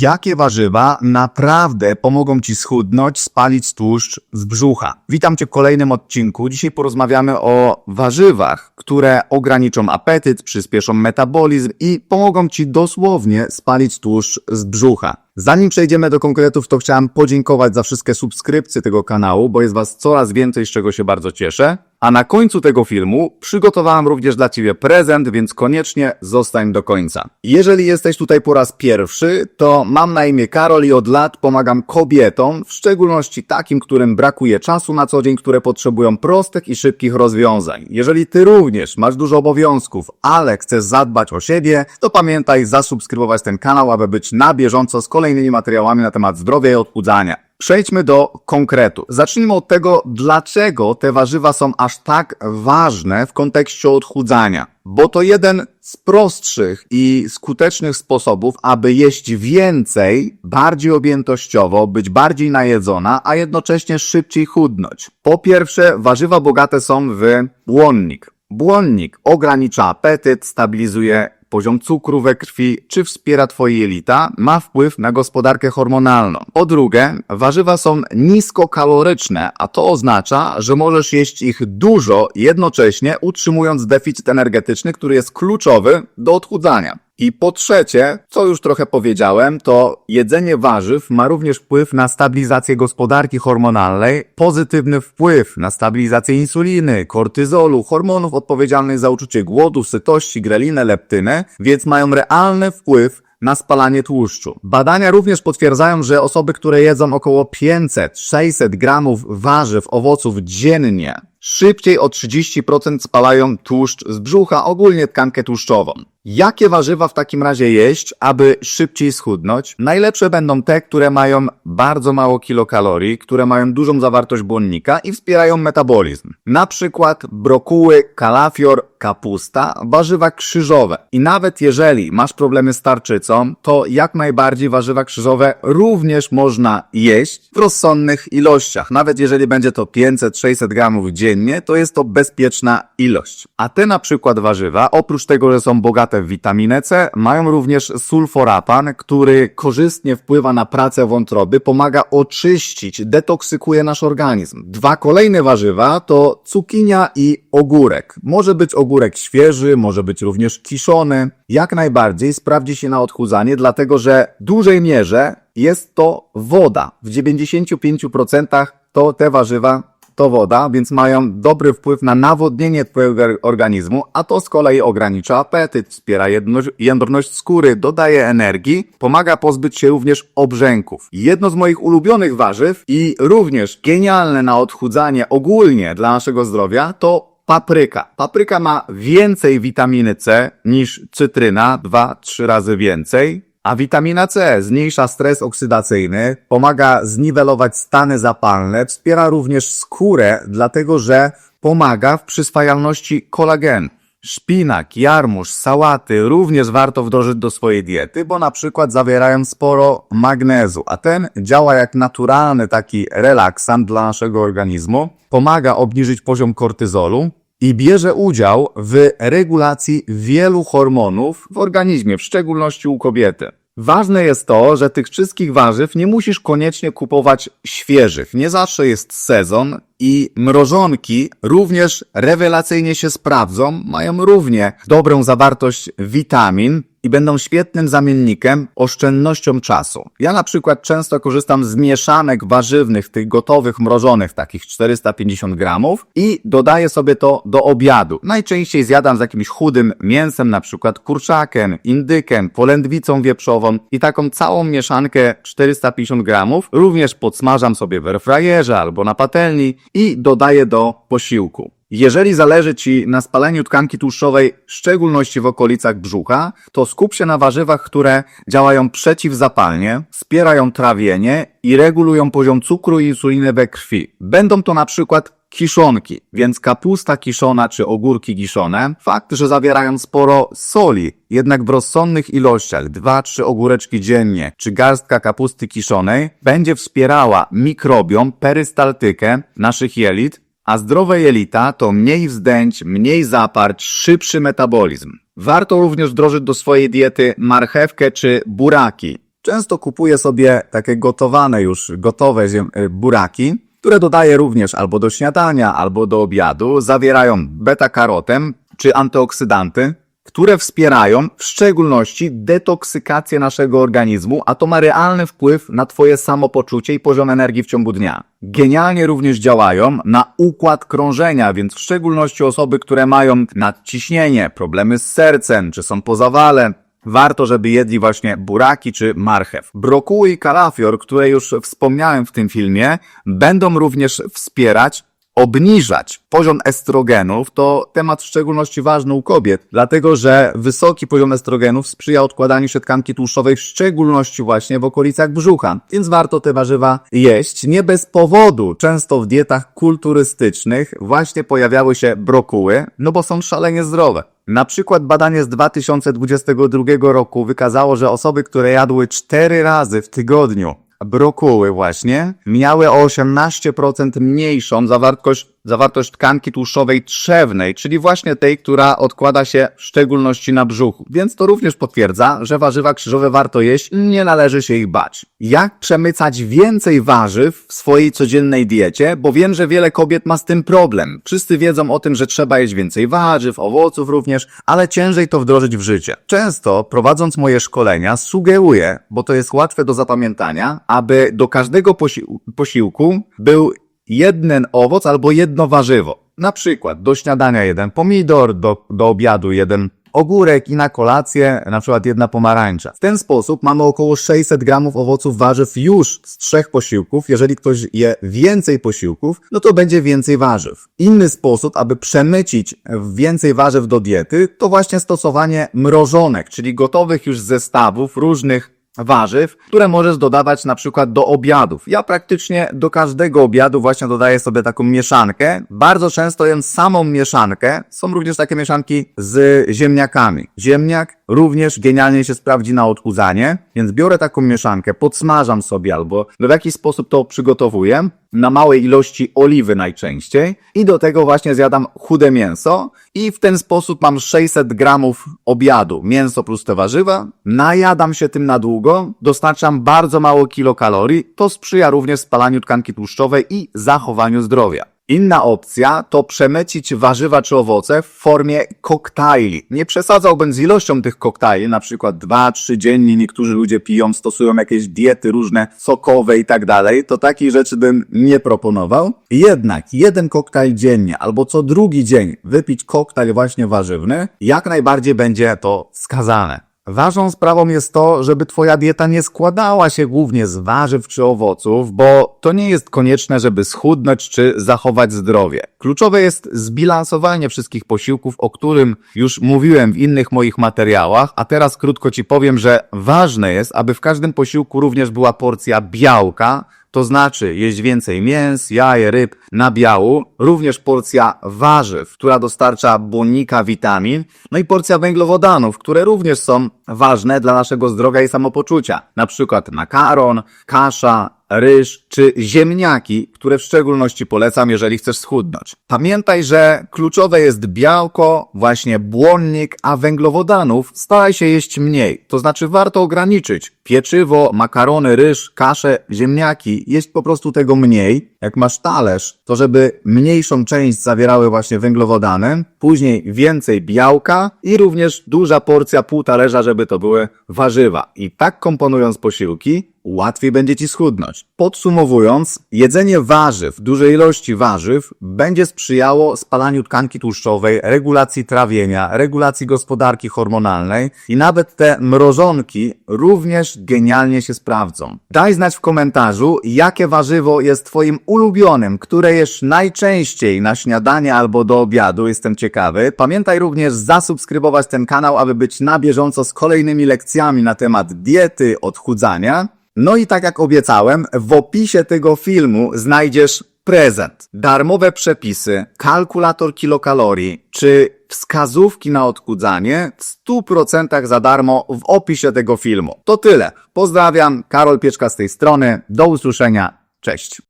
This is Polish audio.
Jakie warzywa naprawdę pomogą Ci schudnąć, spalić tłuszcz z brzucha? Witam Cię w kolejnym odcinku. Dzisiaj porozmawiamy o warzywach, które ograniczą apetyt, przyspieszą metabolizm i pomogą Ci dosłownie spalić tłuszcz z brzucha. Zanim przejdziemy do konkretów, to chciałem podziękować za wszystkie subskrypcje tego kanału, bo jest Was coraz więcej, z czego się bardzo cieszę. A na końcu tego filmu przygotowałem również dla Ciebie prezent, więc koniecznie zostań do końca. Jeżeli jesteś tutaj po raz pierwszy, to mam na imię Karol i od lat pomagam kobietom, w szczególności takim, którym brakuje czasu na co dzień, które potrzebują prostych i szybkich rozwiązań. Jeżeli Ty również masz dużo obowiązków, ale chcesz zadbać o siebie, to pamiętaj zasubskrybować ten kanał, aby być na bieżąco z kolejnymi materiałami na temat zdrowia i odchudzania. Przejdźmy do konkretu. Zacznijmy od tego, dlaczego te warzywa są aż tak ważne w kontekście odchudzania. Bo to jeden z prostszych i skutecznych sposobów, aby jeść więcej, bardziej objętościowo, być bardziej najedzona, a jednocześnie szybciej chudnąć. Po pierwsze, warzywa bogate są w błonnik. Błonnik ogranicza apetyt, stabilizuje poziom cukru we krwi, czy wspiera Twoje jelita, ma wpływ na gospodarkę hormonalną. Po drugie, warzywa są niskokaloryczne, a to oznacza, że możesz jeść ich dużo, jednocześnie utrzymując deficyt energetyczny, który jest kluczowy do odchudzania. I po trzecie, co już trochę powiedziałem, to jedzenie warzyw ma również wpływ na stabilizację gospodarki hormonalnej, pozytywny wpływ na stabilizację insuliny, kortyzolu, hormonów odpowiedzialnych za uczucie głodu, sytości, grelinę, leptynę, więc mają realny wpływ na spalanie tłuszczu. Badania również potwierdzają, że osoby, które jedzą około 500-600 gramów warzyw, owoców dziennie, szybciej o 30% spalają tłuszcz z brzucha, ogólnie tkankę tłuszczową. Jakie warzywa w takim razie jeść, aby szybciej schudnąć? Najlepsze będą te, które mają bardzo mało kilokalorii, które mają dużą zawartość błonnika i wspierają metabolizm. Na przykład brokuły, kalafior, kapusta, warzywa krzyżowe. I nawet jeżeli masz problemy z tarczycą, to jak najbardziej warzywa krzyżowe również można jeść w rozsądnych ilościach. Nawet jeżeli będzie to 500-600 gramów dziennie, to jest to bezpieczna ilość. A te na przykład warzywa, oprócz tego, że są bogate w witaminę C, mają również sulforapan, który korzystnie wpływa na pracę wątroby, pomaga oczyścić, detoksykuje nasz organizm. Dwa kolejne warzywa to cukinia i ogórek. Może być ogórek świeży, może być również kiszony. Jak najbardziej sprawdzi się na odchudzanie, dlatego że w dużej mierze jest to woda. W 95% to te warzywa to woda, więc mają dobry wpływ na nawodnienie Twojego organizmu, a to z kolei ogranicza apetyt, wspiera jędrność skóry, dodaje energii, pomaga pozbyć się również obrzęków. Jedno z moich ulubionych warzyw i również genialne na odchudzanie ogólnie dla naszego zdrowia to papryka. Papryka ma więcej witaminy C niż cytryna, 2-3 razy więcej. A witamina C zmniejsza stres oksydacyjny, pomaga zniwelować stany zapalne, wspiera również skórę, dlatego że pomaga w przyswajalności kolagenu. Szpinak, jarmuż, sałaty również warto wdrożyć do swojej diety, bo na przykład zawierają sporo magnezu, a ten działa jak naturalny taki relaksant dla naszego organizmu, pomaga obniżyć poziom kortyzolu, i bierze udział w regulacji wielu hormonów w organizmie, w szczególności u kobiety. Ważne jest to, że tych wszystkich warzyw nie musisz koniecznie kupować świeżych. Nie zawsze jest sezon i mrożonki również rewelacyjnie się sprawdzą, mają równie dobrą zawartość witamin i będą świetnym zamiennikiem, oszczędnością czasu. Ja na przykład często korzystam z mieszanek warzywnych, tych gotowych, mrożonych, takich 450 gramów i dodaję sobie to do obiadu. Najczęściej zjadam z jakimś chudym mięsem, na przykład kurczakiem, indykiem, polędwicą wieprzową i taką całą mieszankę 450 gramów również podsmażam sobie w airfryerze albo na patelni i dodaję do posiłku. Jeżeli zależy Ci na spaleniu tkanki tłuszczowej, w szczególności w okolicach brzucha, to skup się na warzywach, które działają przeciwzapalnie, wspierają trawienie i regulują poziom cukru i insuliny we krwi. Będą to na przykład kiszonki, więc kapusta kiszona czy ogórki kiszone, fakt, że zawierają sporo soli, jednak w rozsądnych ilościach, 2-3 ogóreczki dziennie, czy garstka kapusty kiszonej, będzie wspierała mikrobiom, perystaltykę naszych jelit, a zdrowe jelita to mniej wzdęć, mniej zaparć, szybszy metabolizm. Warto również wdrożyć do swojej diety marchewkę czy buraki. często kupuję sobie takie gotowane już, gotowe y, buraki, które dodaję również albo do śniadania, albo do obiadu. Zawierają beta-karotem czy antyoksydanty, które wspierają w szczególności detoksykację naszego organizmu, a to ma realny wpływ na Twoje samopoczucie i poziom energii w ciągu dnia. Genialnie również działają na układ krążenia, więc w szczególności osoby, które mają nadciśnienie, problemy z sercem, czy są po zawale, Warto, żeby jedli właśnie buraki czy marchew. Brokuły i kalafior, które już wspomniałem w tym filmie, będą również wspierać obniżać poziom estrogenów, to temat w szczególności ważny u kobiet, dlatego że wysoki poziom estrogenów sprzyja odkładaniu się tkanki tłuszczowej, w szczególności właśnie w okolicach brzucha. Więc warto te warzywa jeść. Nie bez powodu często w dietach kulturystycznych właśnie pojawiały się brokuły, no bo są szalenie zdrowe. Na przykład badanie z 2022 roku wykazało, że osoby, które jadły 4 razy w tygodniu brokuły właśnie, miały o 18% mniejszą zawartość, zawartość tkanki tłuszczowej trzewnej, czyli właśnie tej, która odkłada się w szczególności na brzuchu. Więc to również potwierdza, że warzywa krzyżowe warto jeść, nie należy się ich bać. Jak przemycać więcej warzyw w swojej codziennej diecie? Bo wiem, że wiele kobiet ma z tym problem. Wszyscy wiedzą o tym, że trzeba jeść więcej warzyw, owoców również, ale ciężej to wdrożyć w życie. Często prowadząc moje szkolenia sugeruję, bo to jest łatwe do zapamiętania, aby do każdego posił- posiłku był jeden owoc albo jedno warzywo. Na przykład do śniadania jeden pomidor, do, do obiadu jeden ogórek i na kolację na przykład jedna pomarańcza. W ten sposób mamy około 600 gramów owoców warzyw już z trzech posiłków. Jeżeli ktoś je więcej posiłków, no to będzie więcej warzyw. Inny sposób, aby przemycić więcej warzyw do diety, to właśnie stosowanie mrożonek, czyli gotowych już zestawów różnych warzyw, które możesz dodawać na przykład do obiadów. Ja praktycznie do każdego obiadu właśnie dodaję sobie taką mieszankę. Bardzo często jem samą mieszankę. Są również takie mieszanki z ziemniakami. Ziemniak również genialnie się sprawdzi na odchudzanie, więc biorę taką mieszankę, podsmażam sobie albo w jakiś sposób to przygotowuję na małej ilości oliwy najczęściej i do tego właśnie zjadam chude mięso i w ten sposób mam 600 gramów obiadu, mięso plus te warzywa, najadam się tym na długo, dostarczam bardzo mało kilokalorii, to sprzyja również spalaniu tkanki tłuszczowej i zachowaniu zdrowia. Inna opcja to przemycić warzywa czy owoce w formie koktajli. Nie przesadzałbym z ilością tych koktajli, na przykład 2-3 dziennie niektórzy ludzie piją, stosują jakieś diety różne, sokowe i tak dalej, to takich rzeczy bym nie proponował. Jednak jeden koktajl dziennie albo co drugi dzień wypić koktajl właśnie warzywny, jak najbardziej będzie to skazane. Ważną sprawą jest to, żeby Twoja dieta nie składała się głównie z warzyw czy owoców, bo to nie jest konieczne, żeby schudnąć czy zachować zdrowie. Kluczowe jest zbilansowanie wszystkich posiłków, o którym już mówiłem w innych moich materiałach, a teraz krótko Ci powiem, że ważne jest, aby w każdym posiłku również była porcja białka, to znaczy jeść więcej mięs, jaj, ryb, nabiału, również porcja warzyw, która dostarcza błonnika witamin, no i porcja węglowodanów, które również są ważne dla naszego zdrowia i samopoczucia. Na przykład makaron, kasza, ryż czy ziemniaki, które w szczególności polecam, jeżeli chcesz schudnąć. Pamiętaj, że kluczowe jest białko, właśnie błonnik, a węglowodanów staraj się jeść mniej. To znaczy warto ograniczyć pieczywo, makarony, ryż, kasze, ziemniaki, jeść po prostu tego mniej. Jak masz talerz, to żeby mniejszą część zawierały właśnie węglowodany, później więcej białka i również duża porcja pół talerza, żeby to były warzywa. I tak komponując posiłki, łatwiej będzie ci schudnąć. Podsumowując, jedzenie warzyw, dużej ilości warzyw, będzie sprzyjało spalaniu tkanki tłuszczowej, regulacji trawienia, regulacji gospodarki hormonalnej i nawet te mrożonki również genialnie się sprawdzą. Daj znać w komentarzu, jakie warzywo jest twoim ulubionym, które jesz najczęściej na śniadanie albo do obiadu, jestem ciekawy. Pamiętaj również zasubskrybować ten kanał, aby być na bieżąco z kolejnymi lekcjami na temat diety, odchudzania. No i tak jak obiecałem, w opisie tego filmu znajdziesz prezent, darmowe przepisy, kalkulator kilokalorii czy wskazówki na odchudzanie w 100% za darmo w opisie tego filmu. To tyle. Pozdrawiam, Karol Pieczka z tej strony. Do usłyszenia. Cześć.